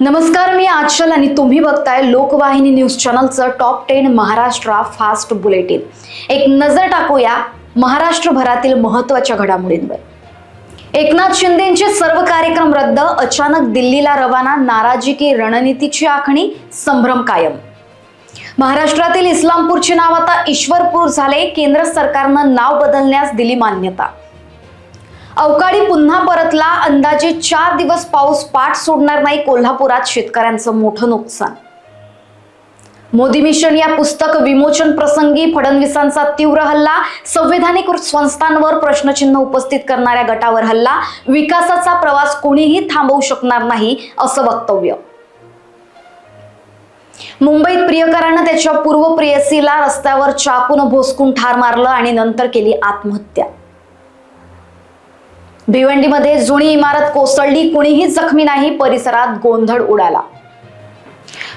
नमस्कार मी आचल आणि तुम्ही बघताय Lokvahini news चॅनलचं top ten Maharashtra fast bulletin एक नजर टाकूया महाराष्ट्रभरातील महत्त्वाच्या घडामोडींवर. एकनाथ शिंदेचे सर्व कार्यक्रम रद्द अचानक दिल्लीला रवाना नाराजी की रणनीतीची आखणी संभ्रम कायम. महाराष्ट्रातील इस्लामपूरचे नाव आता ईश्वरपूर झाले केंद्र सरकारनं नाव बदलण्यास दिली मान्यता. अवकाळी पुन्हा परतला. अंदाजे चार दिवस पाऊस पाठ सोडणार नाही कोल्हापुरात शेतकऱ्यांचं मोठं नुकसान. मोदी मिशन या पुस्तक विमोचन प्रसंगी फडणवीसांचा तीव्र हल्ला संवैधानिक संस्थांवर प्रश्नचिन्ह उपस्थित करणाऱ्या गटावर हल्ला विकासाचा प्रवास कोणीही थांबवू शकणार नाही असं वक्तव्य. मुंबईत प्रियकरानं त्याच्या पूर्व प्रेयसीला रस्त्यावर चाकून भोसकून ठार मारलं आणि नंतर केली आत्महत्या. भिवंडीमध्ये जुनी इमारत कोसळली कुणीही जखमी नाही परिसरात गोंधळ उडाला.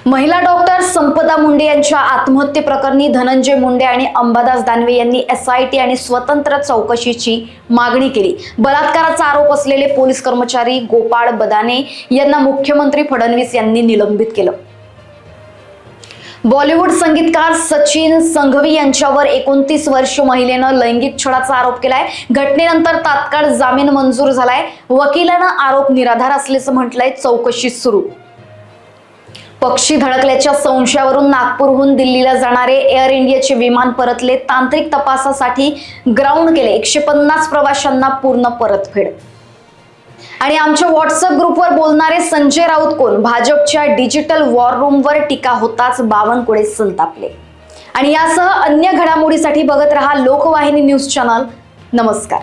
महिला डॉक्टर संपदा मुंडे यांच्या आत्महत्ये प्रकरणी धनंजय मुंडे आणि अंबादास दानवे यांनी एस आय टी आणि स्वतंत्र चौकशीची मागणी केली. बलात्काराचा आरोप असलेले पोलीस कर्मचारी गोपाळ बदाने यांना मुख्यमंत्री फडणवीस यांनी निलंबित केलं. बॉलिवूड संगीतकार सचिन संघवी यांच्यावर एकोणतीस वर्ष महिलेनं लैंगिक छळाचा आरोप केलाय. घटनेनंतर तात्काळ जामीन मंजूर झालाय. वकिलानं आरोप निराधार असल्याचं म्हटलंय. चौकशी सुरू. पक्षी धडकल्याच्या संशयावरून नागपूरहून दिल्लीला जाणारे एअर इंडियाचे विमान परतले. तांत्रिक तपासासाठी ग्राउंड केले. एकशे पन्नास प्रवाशांना पूर्ण परतफेड आणि आमच्या व्हॉट्सअप ग्रुपवर बोलणारे संजय राऊत कोण? भाजपच्या डिजिटल वॉर रूमवर टीका होताच बावनकुळे संतापले. आणि यासह अन्य घडामोडीसाठी बघत रहा लोकवाहिनी न्यूज चॅनल. नमस्कार.